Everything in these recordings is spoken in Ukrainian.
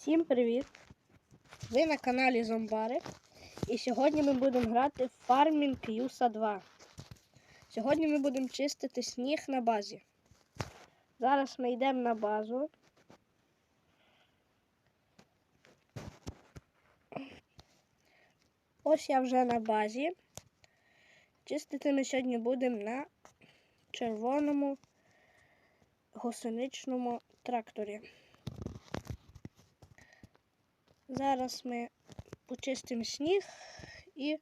Всім привіт! Ви на каналі Зомбарик. І сьогодні ми будемо грати в Farming Юса 2. Сьогодні ми будемо чистити сніг на базі. Зараз ми йдемо на базу. Ось я вже на базі. Чистити ми сьогодні будемо на червоному гусеничному тракторі. Зараз ми почистимо сніг і,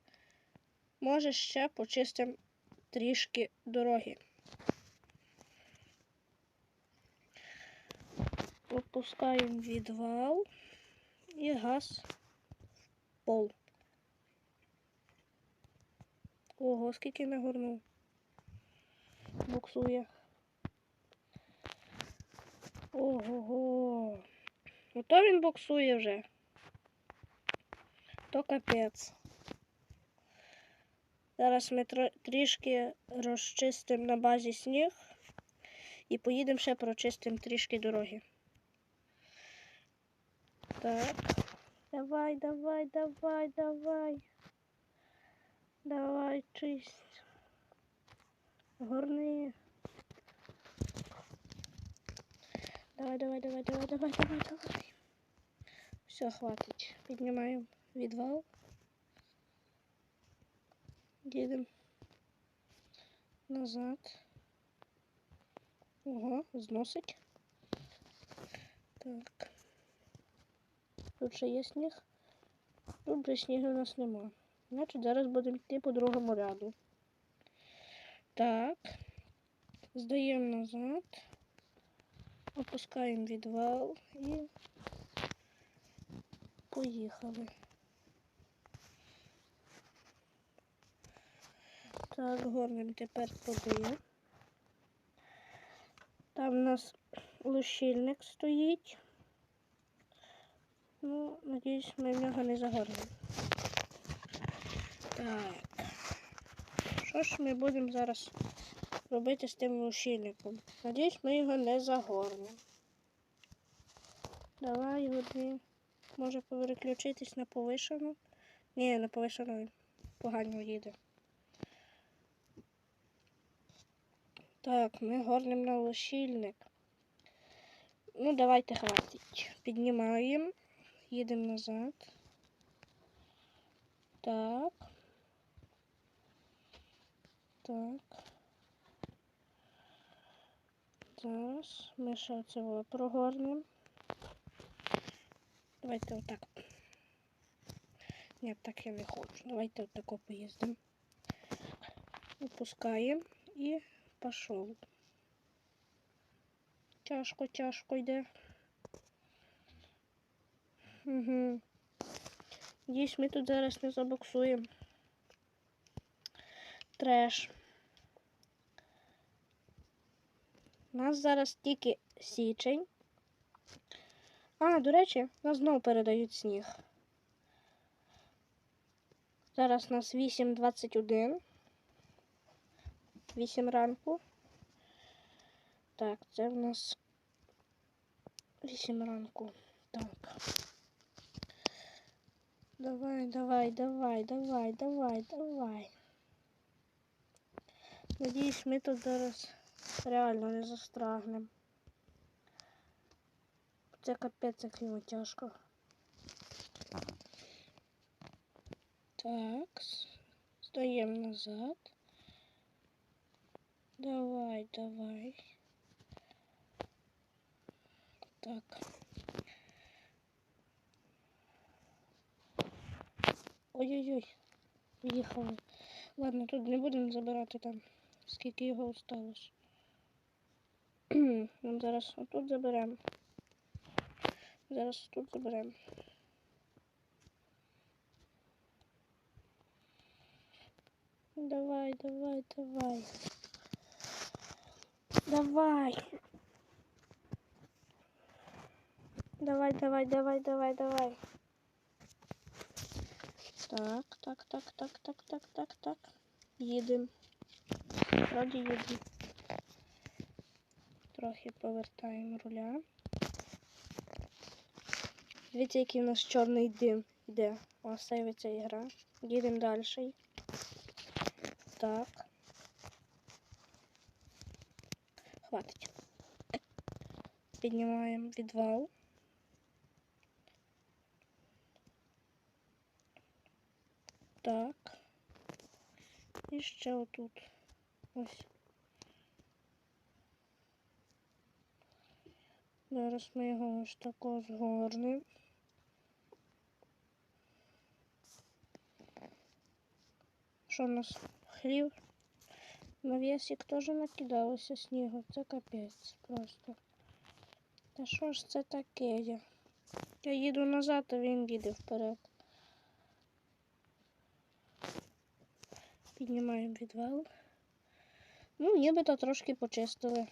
може, ще почистимо трішки дороги. Опускаємо відвал і газ в пол. Ого, скільки нагорнув. Буксує. Ого. Ото він буксує вже. То капець. Зараз ми трішки розчистимо на базі сніг і поїдемо ще прочистимо трішки дороги. Так. Давай, давай, давай, давай. Давай, чисть. Горни. Давай, давай, давай, давай, давай, давай, давай. Все, хватить. Піднімаємо відвал. Їдемо назад. Ого, зносить. Так. Тут ще є сніг. Тут же снігу у нас нема. Значить, зараз будемо йти по другому ряду. Так. Здаємо назад. Опускаємо відвал і поїхали. Так, горнем тепер туди. Там у нас лущильник стоїть. Ну, надіюсь, ми в нього не загорнемо. Так. Що ж ми будемо зараз робити з тим лущильником? Надіюсь, ми його не загорнемо. Давай, води. Може переключитись на повишену? Ні, на повишену погано їде. Так, ми горнемо на лощильник. Ну, давайте хватить. Піднімаємо, їдемо назад. Так. Так. Зараз ми ще цього прогорнемо. Давайте отак. Ні, так я не хочу. Давайте отако поїздимо. Опускаємо і пішов. Тяжко, тяжко йде. Угу. Дійсно, ми тут зараз не забуксуємо. Треш. У нас зараз тільки січень. А, до речі, нас знову передають сніг. Зараз у нас 8.21. 8 ранку. Так, це в нас 8 ранку. Так. Давай, давай, давай, давай, давай, давай. Надіюсь, ми тут зараз реально не застрагнемо. Це капець, як його тяжко. Так, стаємо назад. Давай, давай. Так. Ой-ой-ой, їхали. Ладно, тут не будемо забирати там, скільки його осталось. Нам зараз отут заберемо. Зараз тут заберемо. Давай, давай, давай. Давай. Давай, давай, давай, давай, давай. Так, так, так, так, так, так, так, так. Їдемо. Вроді їдемо. Трохи повертаємо руля. Дивіться, який в нас чорний дим йде. О, сейвиться ігра. Їдемо далі. Так. Хватить. Піднімаємо відвал. Так. І ще отут. Ось. Зараз ми його ось тако згорнемо. Що у нас хлів? Навісик теж накидалося снігу. Це капець просто. Та що ж це таке? Я їду назад, а він їде вперед. Піднімаємо відвал. Ну, нібито трошки почистили.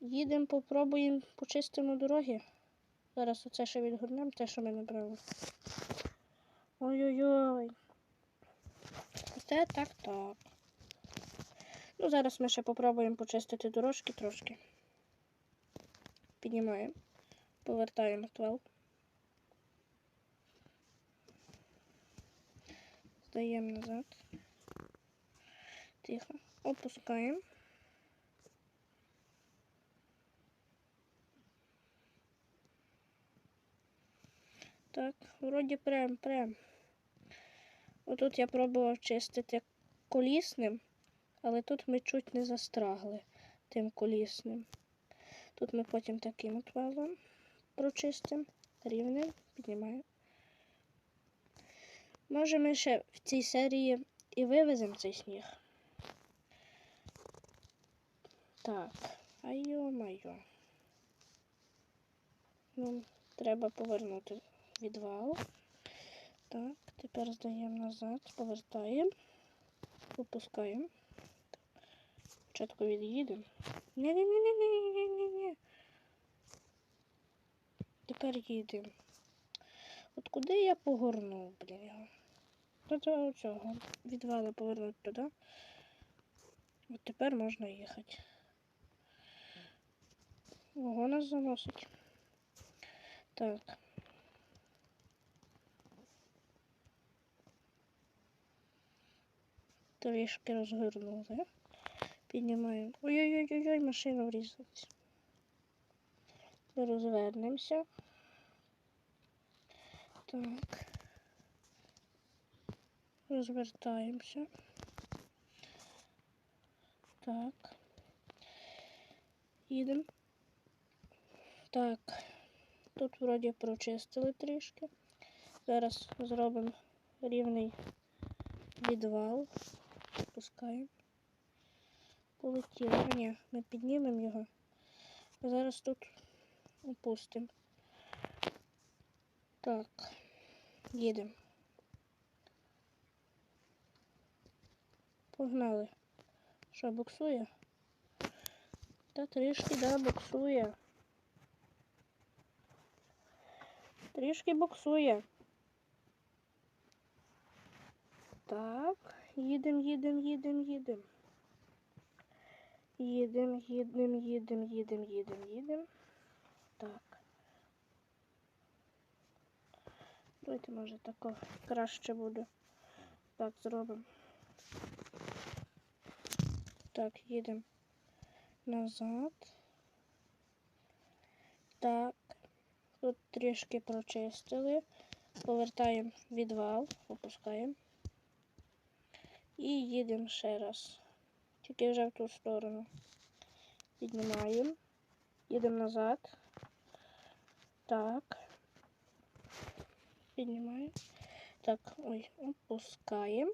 Їдемо, попробуємо почистимо дороги. Зараз оце ще відгорнемо, те, що ми набрали. Ой-ой-ой. Це так так. Ну, зараз ми ще попробуємо почистити дорожки трошки. Піднімаємо, повертаємо ствол. Здаємо назад. Тихо. Опускаємо. Так, вроді прям, прям. Отут я пробував чистити колісним, але тут ми чуть не застрагли тим колісним. Тут ми потім таким от валом прочистимо, рівнем, піднімаємо. Може, ми ще в цій серії і вивеземо цей сніг. Так, а йо-майо. Ну, треба повернути відвал. Так, тепер здаємо назад, повертаємо, опускаємо. Спочатку від'їдемо. Ні-ні-ні-ні-ні-ні-ні. Тепер їдемо. От куди я погорнув, блін його? До того цього. Відвали повернути туди. От тепер можна їхати. Ого, нас заносить. Так. Трішки розгорнули. Піднімаємо. Ой-ой-ой, машина врізалась. Розвернемося. Так. Розвертаємося. Так. Їдемо. Так. Тут вроді прочистили трішки. Зараз зробимо рівний відвал. Пускаємо. Полетіло. Ні, ми піднімемо його. Зараз тут опустимо. Так, їдемо. Погнали. Що, буксує? Та трішки, да, буксує. Трішки буксує. Так, їдемо, їдемо, їдемо, їдемо. Їдемо, їдемо, їдемо, їдемо, їдемо, їдемо. Так. Давайте, може, тако краще буде. Так, зробимо. Так, їдемо назад. Так. Тут трішки прочистили. Повертаємо відвал, опускаємо. І їдемо ще раз. Тільки вже в ту сторону. Піднімаємо. Їдемо назад. Так. Піднімаємо. Так, ой, опускаємо.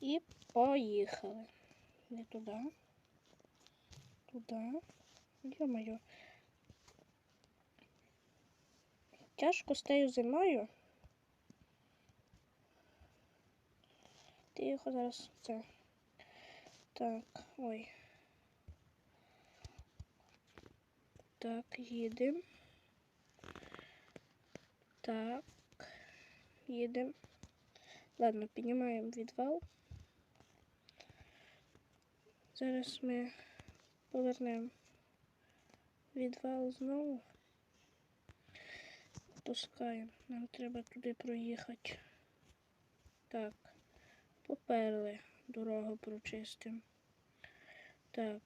І поїхали. Не туди. Туди. Йо-моє. Тяжко з тією зимою. Тихо зараз це. Так, ой. Так, їдемо. Так, їдемо. Ладно, піднімаємо відвал. Зараз ми повернемо відвал знову. Пускаємо. Нам треба туди проїхати. Так. Поперли. Дорогу прочистимо. Так.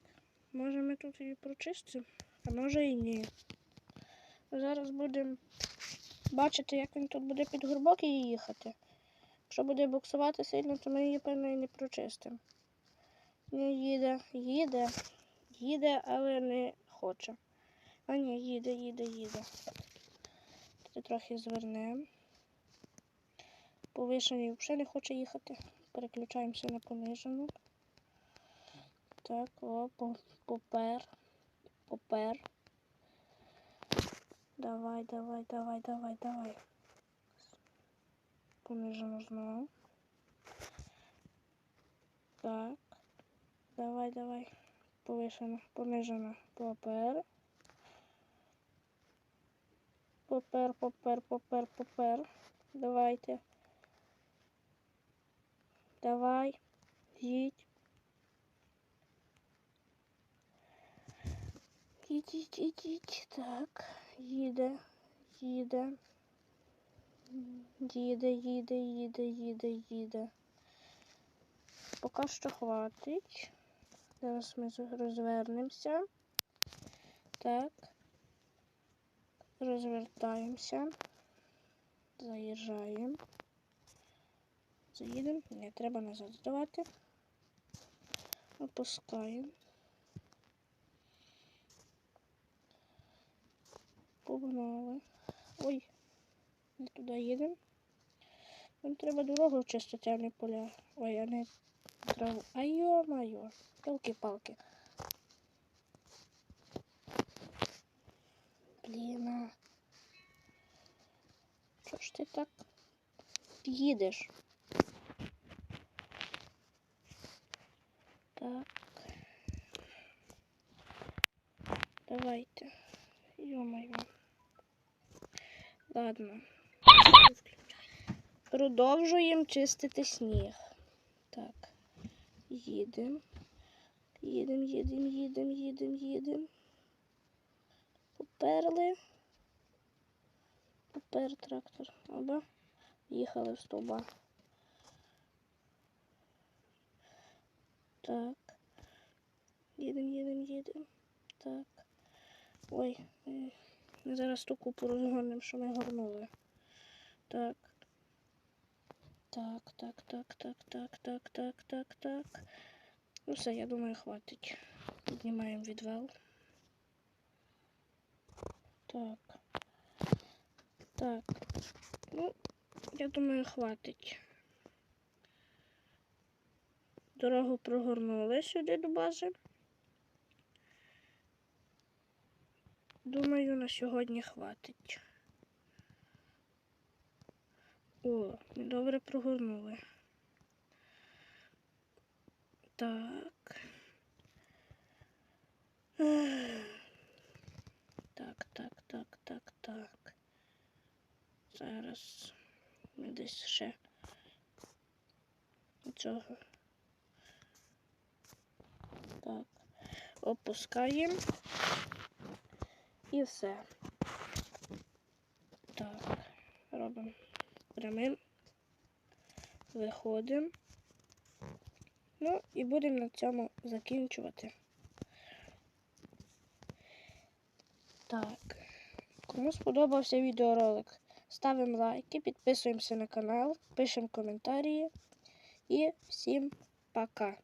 Може ми тут її прочистимо? А може і ні. Зараз будемо бачити, як він тут буде під глибокий їхати. Якщо буде буксувати сильно, то ми її, певно, і не прочистимо. Не їде, їде, їде, але не хоче. А ні, їде, їде, їде. Трохи звернемо. Повишений взагалі не хоче їхати. Переключаємося на понижену. Так, о, попер. Попер. Давай, давай, давай, давай, давай. Понижено знову. Так. Давай, давай. Повишено, понижено. Попер. Попер, попер, попер, попер. Давайте. Давай. Їдь. Їдь, їдь, їдь, їдь. Так. Їде. Їде. Їде, їде, їде, їде, їде. Поки що хватить. Зараз ми розвернемося. Так. Розвертаємося. Заїжджаємо. Заїдемо. Не треба назад здавати. Опускаємо. Погнали. Ой, не туди їдемо. Нам треба дорогу чистити, а не поля. Ой, а не траву. А йо-майо. Палки-палки. Блін. Чого ж ти так їдеш? Так. Давайте. Ё-моё. Ладно. Продовжуємо чистити сніг. Так. Їдемо. Їдемо, їдемо, їдемо, їдемо, їдемо. Поперли. Попер трактор. Оба. Їхали в стовба. Так. Їдемо, їдемо, їдемо. Так. Ой, е, ми зараз ту купу розгорнемо, що ми горнули. Так. Так, так, так, так, так, так, так, так, так. Ну все, я думаю, хватить. Піднімаємо відвал. Так. Так. Ну, я думаю, хватить. Дорогу прогорнули сюди до бази. Думаю, на сьогодні хватить. О, добре прогорнули. Так. Так, так, так, так, так. Зараз ми десь ще цього. Так. Опускаємо. І все. Так, робимо прямим. Виходимо. Ну і будемо на цьому закінчувати. Так. Кому сподобався відеоролик, ставимо лайки, підписуємося на канал, пишемо коментарі і всім пока.